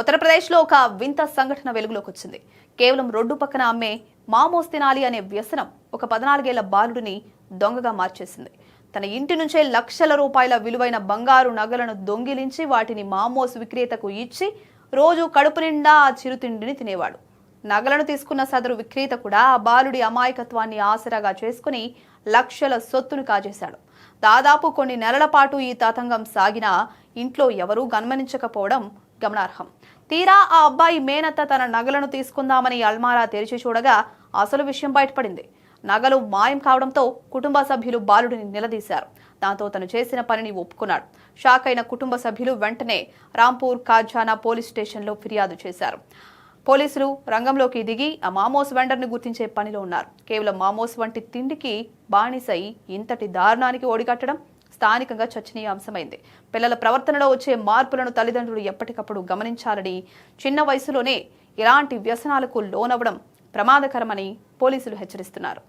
ఉత్తరప్రదేశ్లో ఒక వింత సంఘటన వెలుగులోకి వచ్చింది. కేవలం రోడ్డు పక్కన అమ్మే మామోస్ తినాలి అనే వ్యసనం ఒక పద్నాలుగేళ్ళ బాలుడిని దొంగగా మార్చేసింది. తన ఇంటి నుంచే లక్షల రూపాయల విలువైన బంగారు నగలను దొంగిలించి వాటిని మామోస్ విక్రేతకు ఇచ్చి రోజు కడుపు నిండా ఆ చిరుతిండిని తినేవాడు. నగలను తీసుకున్న సదరు విక్రేత కూడా ఆ బాలుడి అమాయకత్వాన్ని ఆసరాగా చేసుకుని లక్షల సొత్తును కాజేశాడు. దాదాపు కొన్ని నెలల పాటు ఈ తతంగం సాగినా ఇంట్లో ఎవరూ గమనించకపోవడం గమనార్హం. తీరా ఆ అబ్బాయి మేనత్త తన నగలను తీసుకుందామని అల్మారా తెరిచి చూడగా అసలు విషయం బయటపడింది. నగలు మాయం కావడంతో కుటుంబ సభ్యులు బాలుడిని నిలదీశారు. దాంతో తను చేసిన పనిని ఒప్పుకున్నాడు. షాక్ అయిన కుటుంబ సభ్యులు వెంటనే రాంపూర్ కాజానా పోలీస్ స్టేషన్లో ఫిర్యాదు చేశారు. పోలీసులు రంగంలోకి దిగి ఆ మామోస్ వెండర్ని గుర్తించే పనిలో ఉన్నారు. కేవలం మామోస్ వంటి తిండికి బానిసై ఇంతటి దారుణానికి ఓడిగట్టడం స్థానికంగా చర్చనీయాంశమైంది. పిల్లల ప్రవర్తనలో వచ్చే మార్పులను తల్లిదండ్రులు ఎప్పటికప్పుడు గమనించాలని చిన్న వయసులోనే ఇలాంటి వ్యసనాలకు లోనవ్వడం ప్రమాదకరమని పోలీసులు హెచ్చరిస్తున్నారు.